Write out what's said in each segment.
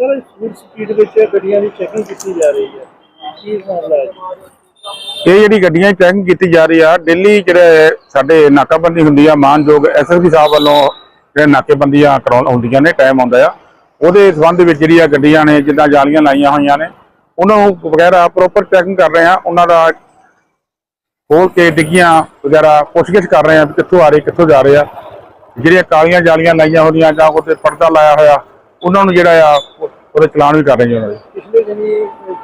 Sir speed speed ਵਿੱਚ ਗੱਡੀਆਂ ਦੀ checking ਕੀਤੀ ਜਾ ਰਹੀ ਹੈ। ਕੀ ਮਾਮਲਾ ਹੈ ਇਹ ਜਿਹੜੀ ਗੱਡੀਆਂ ਚੈਕਿੰਗ ਕੀਤੀ ਜਾ ਰਹੀ ਆ ਡੇਲੀ ਜਿਹੜੇ ਸਾਡੇ ਨਾਕਾਬੰਦੀ ਹੁੰਦੀ ਆ, ਮਾਨਯੋਗ ਐਸਐਸਪੀ ਸਾਹਿਬ ਵੱਲੋਂ ਜਿਹੜੇ ਨਾਕੇਬੰਦੀਆਂ ਕਰਾਉਣ ਹੁੰਦੀਆਂ ਨੇ ਟਾਈਮ ਆਉਂਦਾ ਆ। ਉਹਦੇ ਸੰਬੰਧ ਵਿੱਚ ਜਿਹੜੀਆਂ ਗੱਡੀਆਂ ਨੇ, ਜਿੱਦਾਂ ਜਾਲੀਆਂ ਲਾਈਆਂ ਹੋਈਆਂ ਨੇ, ਉਹਨਾਂ ਨੂੰ ਵਗੈਰਾ ਪ੍ਰੋਪਰ ਚੈਕਿੰਗ ਕਰ ਰਹੇ ਆ। ਉਹਨਾਂ ਦਾ ਖੋਲ ਕੇ ਡਿੱਗੀਆਂ ਵਗੈਰਾ ਪੁੱਛਗਿੱਛ ਕਰ ਰਹੇ ਆ ਵੀ ਕਿੱਥੋਂ ਆ ਰਹੇ, ਕਿੱਥੋਂ ਜਾ ਰਹੇ ਆ। ਜਿਹੜੀਆਂ ਕਾਲੀਆਂ ਜਾਲੀਆਂ ਲਾਈਆਂ ਹੋਈਆਂ ਜਾਂ ਉਹਤੇ ਪਰਦਾ ਲਾਇਆ ਹੋਇਆ ਉਹਨਾਂ ਨੂੰ ਜਿਹੜਾ ਆ ਉਹ- ਉਹਦੇ ਚਲਾਨ ਵੀ ਕਰ ਰਹੇ ਜੀ ਉਹਨਾਂ ਦੇ। ਪਿਛਲੇ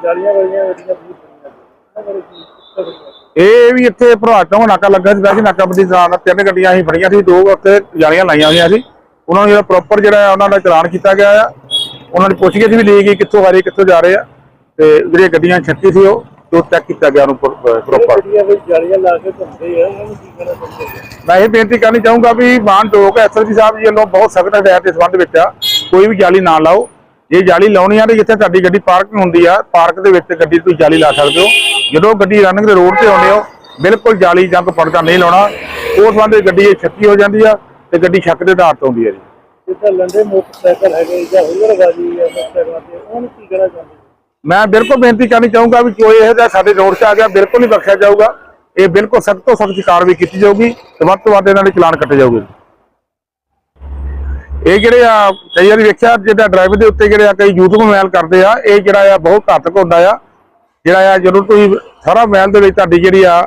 ਜਾਲੀਆਂ ਵਾਲੀਆਂ ਇਹ ਵੀ ਇੱਥੇ ਚੌਂਕ ਨਾਕਾ ਲੱਗਾ ਸੀ ਵੈਸੇ ਨਾਕਾਬੰਦੀ ਦੌਰਾਨ ਤਿੰਨ ਗੱਡੀਆਂ ਅਸੀਂ ਫੜੀਆਂ ਸੀ ਦੋ ਉੱਥੇ ਜਾਲੀਆਂ ਲਾਈਆਂ ਹੋਈਆਂ ਸੀ। ਉਹਨਾਂ ਨੂੰ ਜਿਹੜਾ ਪ੍ਰੋਪਰ ਜਿਹੜਾ ਉਹਨਾਂ ਦਾ ਚਲਾਨ ਕੀਤਾ ਗਿਆ ਆ। ਉਹਨਾਂ ਦੀ ਪੁੱਛਗਿੱਛ ਵੀ ਲਈ ਗਈ ਕਿੱਥੋਂ ਆ ਰਹੇ ਕਿੱਥੋਂ ਜਾ ਰਹੇ ਆ। ਤੇ ਜਿਹੜੀਆਂ ਗੱਡੀਆਂ ਛੱਤੀ ਸੀ ਉਹ ਜੋ ਚੈੱਕ ਕੀਤਾ ਗਿਆ ਉਹਨੂੰ ਪ੍ਰੋਪਰ ਲਾ ਨੂੰ ਮੈਂ ਇਹ ਬੇਨਤੀ ਕਰਨੀ ਚਾਹੂੰਗਾ ਵੀ ਮਾਨਯੋਗ ਐਸਐਸਪੀ ਸਾਹਿਬ ਜੀ ਵੱਲੋਂ ਬਹੁਤ ਸਖਤ ਹਦਾਇਤ ਇਸ ਸੰਬੰਧ ਵਿੱਚ ਆ। ਕੋਈ ਵੀ ਜਾਲੀ ਨਾ ਲਾਓ। ਜੇ ਜਾਲੀ ਲਾਉਣੀ ਆ ਤੇ ਜਿੱਥੇ ਤੁਹਾਡੀ ਗੱਡੀ ਪਾਰਕਿੰਗ ਹੁੰਦੀ ਆ ਪਾਰਕ ਦੇ ਵਿੱਚ ਗੱਡੀ ਤੁਸੀਂ ਜਾਲੀ ਲਾ ਸਕਦੇ ਹੋ। ਜਦੋਂ ਗੱਡੀ ਰਨਿੰਗ ਦੇ ਰੋਡ ਤੇ ਆਉਂਦੇ ਹੋ ਬਿਲਕੁਲ ਜਾਲੀ ਜਾਂ ਕੋਈ ਪਰਦਾ ਨਹੀਂ ਲਾਉਣਾ। ਉਸ ਵਿੱਚ ਗੱਡੀ ਛੱਤੀ ਹੋ ਜਾਂਦੀ ਆ ਤੇ ਗੱਡੀ ਸ਼ੱਕ ਦੇ ਆਧਾਰ ਤੇ ਆਉਂਦੀ ਹੈ ਜੀ। ਜਿੱਦਾਂ ਲੰਡੇ ਮੋਟਰਸਾਈਕਲ ਹੈਗੇ ਜਾਂ ਹੁਲੜਬਾਜ਼ੀ ਹੈ ਮੋਟਰਸਾਈਕਲਾਂ ਤੇ ਉਹਨਾਂ ਨੂੰ ਕੀ ਕਹਿਣਾ ਚਾਹੁੰਦੇ ਹੋ? ਮੈਂ ਬਿਲਕੁਲ ਬੇਨਤੀ ਕਰਨੀ ਚਾਹੂੰਗਾ ਵੀ ਕੋਈ ਇਹੋ ਜਿਹਾ ਸਾਡੇ ਰੋਡ 'ਚ ਆ ਗਿਆ ਬਿਲਕੁਲ ਨਹੀਂ ਬਖਸ਼ਿਆ ਜਾਊਗਾ। ਇਹ ਬਿਲਕੁਲ ਸਖਤ ਤੋਂ ਸਖਤ ਕਾਰਵਾਈ ਕੀਤੀ ਜਾਊਗੀ ਤੇ ਵੱਧ ਤੋਂ ਵੱਧ ਇਹਨਾਂ ਦੇ ਚਲਾਨ ਕੱਟੇ ਜਾਊਗੇ। ਇਹ ਜਿਹੜੇ ਆ, ਕਈ ਵਾਰੀ ਵੇਖਿਆ ਜਿਹੜਾ ਡਰਾਈਵਰ ਦੇ ਉੱਤੇ ਜਿਹੜੇ ਆ, ਕਈ ਯੂਥ ਮੋਬਾਈਲ ਕਰਦੇ ਆ, ਇਹ ਜਿਹੜਾ ਆ, ਬਹੁਤ ਘਾਤਕ ਹੁੰਦਾ ਆ। ਜਿਹੜਾ ਆ, ਜਦੋਂ ਤੁਸੀਂ ਸਾਰਾ ਮੋਬਾਈਲ ਦੇ ਵਿੱਚ ਤੁਹਾਡੀ ਜਿਹੜੀ ਆ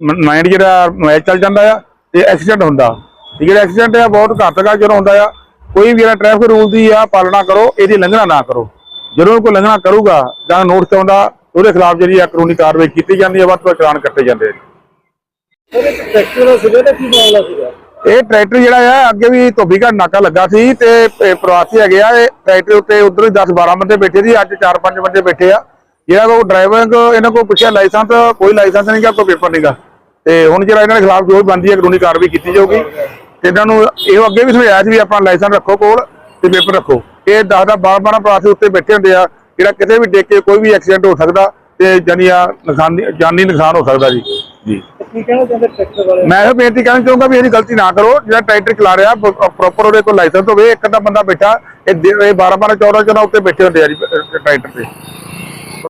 ਮਾਈਂਡ ਜਿਹੜਾ ਮੈਚ ਚੱਲ ਜਾਂਦਾ ਆ, ਤੇ ਐਕਸੀਡੈਂਟ ਹੁੰਦਾ। ਤੇ ਜਿਹੜਾ ਐਕਸੀਡੈਂਟ ਆ, ਬਹੁਤ ਘਾਤਕ ਆ ਜਦੋਂ ਹੁੰਦਾ ਆ। ਕੋਈ ਵੀ ਜਿਹੜਾ ਟ੍ਰੈਫਿਕ ਰੂਲ ਦੀ ਆ, ਪਾਲਣਾ ਕਰੋ, ਇਹਦੀ ਲੰਘਣਾ ਨਾ ਕਰੋ। ਜਦੋਂ ਕੋਈ ਲੰਘਣਾ ਕਰੂਗਾ, ਜਾਂ ਨੋਟਿਸ ਆਉਂਦਾ, ਉਹਦੇ ਖਿਲਾਫ ਜਿਹੜੀ ਆ ਕਾਨੂੰਨੀ ਕਾਰਵਾਈ ਕੀਤੀ ਜਾਂਦੀ ਹੈ ਵੱਧ ਤੋਂ ਚਲਾਨ ਕੱਟੇ ਜਾਂਦੇ ਆ ਸਰ ਇੱਕ ਦਾ ਸੀਗਾ ਤਾਂ ਕੀ ਮਾਮਲਾ ਸੀਗਾ? ਇਹ ਟਰੈਕਟਰ ਜਿਹੜਾ ਆ, ਅੱਗੇ ਵੀ ਧੋਬੀ ਨਾਕਾ ਲੱਗਾ ਸੀ ਤੇ ਪ੍ਰਵਾਸੀ ਹੈਗੇ ਆ, ਇਹ ਟਰੈਕਟਰ ਉੱਤੇ ਉਧਰ 10 12 ਬੰਦੇ ਬੈਠੇ ਸੀ, ਅੱਜ 4-5 ਬੰਦੇ ਬੈਠੇ ਆ। ਜਿਹੜਾ ਕੋ ਡਰਾਈਵਿੰਗ ਇਹਨਾਂ ਕੋਲ ਪੁੱਛਿਆ ਲਾਇਸੈਂਸ, ਕੋਈ ਲਾਇਸੈਂਸ ਨਹੀਂ ਗਾ, ਕੋਈ ਪੇਪਰ ਨਹੀਂਗਾ ਤੇ ਹੁਣ ਜਿਹੜਾ ਇਹਨਾਂ ਦੇ ਖਿਲਾਫ ਜੋ ਵੀ ਬਣਦੀ ਹੈ ਕਾਨੂੰਨੀ ਕਾਰਵਾਈ ਕੀਤੀ ਜਾਊਗੀ। ਤੇ ਇਹਨਾਂ ਨੂੰ ਇਹੋ ਅੱਗੇ ਵੀ ਸਮਝਾਇਆ ਸੀ ਵੀ ਆਪਣਾ ਲਾਇਸੈਂਸ ਰੱਖੋ ਕੋਲ ਤੇ ਪੇਪਰ ਰੱਖੋ। ਇਹ 10 ਦਾ 12 12 ਪ੍ਰਵਾਸੀ ਉੱਤੇ ਬੈਠੇ ਹੁੰਦੇ ਆ, ਜਿਹੜਾ ਕਿਤੇ ਵੀ ਡਿੱਗ ਕੇ ਕੋਈ ਵੀ ਐਕਸੀਡੈਂਟ ਹੋ ਸਕਦਾ ਤੇ ਜਾਨੀ ਆ ਨੁਕਸਾਨ ਜਾਨੀ ਨੁਕਸਾਨ ਹੋ ਸਕਦਾ ਜੀ। ਜੀ। ਕੀ ਕਹਿਣਾ ਚਾਹੁੰਦੇ ਟਰੈਕਟਰ ਵਾਲੇ? ਮੈਂ ਇਹ ਬੇਨਤੀ ਕਰਨਾ ਚਾਹੂੰਗਾ ਵੀ ਇਹਦੀ ਗਲਤੀ ਨਾ ਕਰੋ, ਜਿਹੜਾ ਟਰੈਕਟਰ ਚਲਾ ਰਿਹਾ ਪ੍ਰੋਪਰ ਉਹਦੇ ਕੋਲ ਲਾਇਸੈਂਸ ਹੋਵੇ, ਇੱਕ ਅੱਧਾ ਬੰਦਾ ਬੈਠਾ, ਇਹ 12 12 14 14 ਉੱਤੇ ਬੈਠੇ ਹੁੰਦੇ ਆ ਜੀ ਟਰੈਕਟਰ ਤੇ।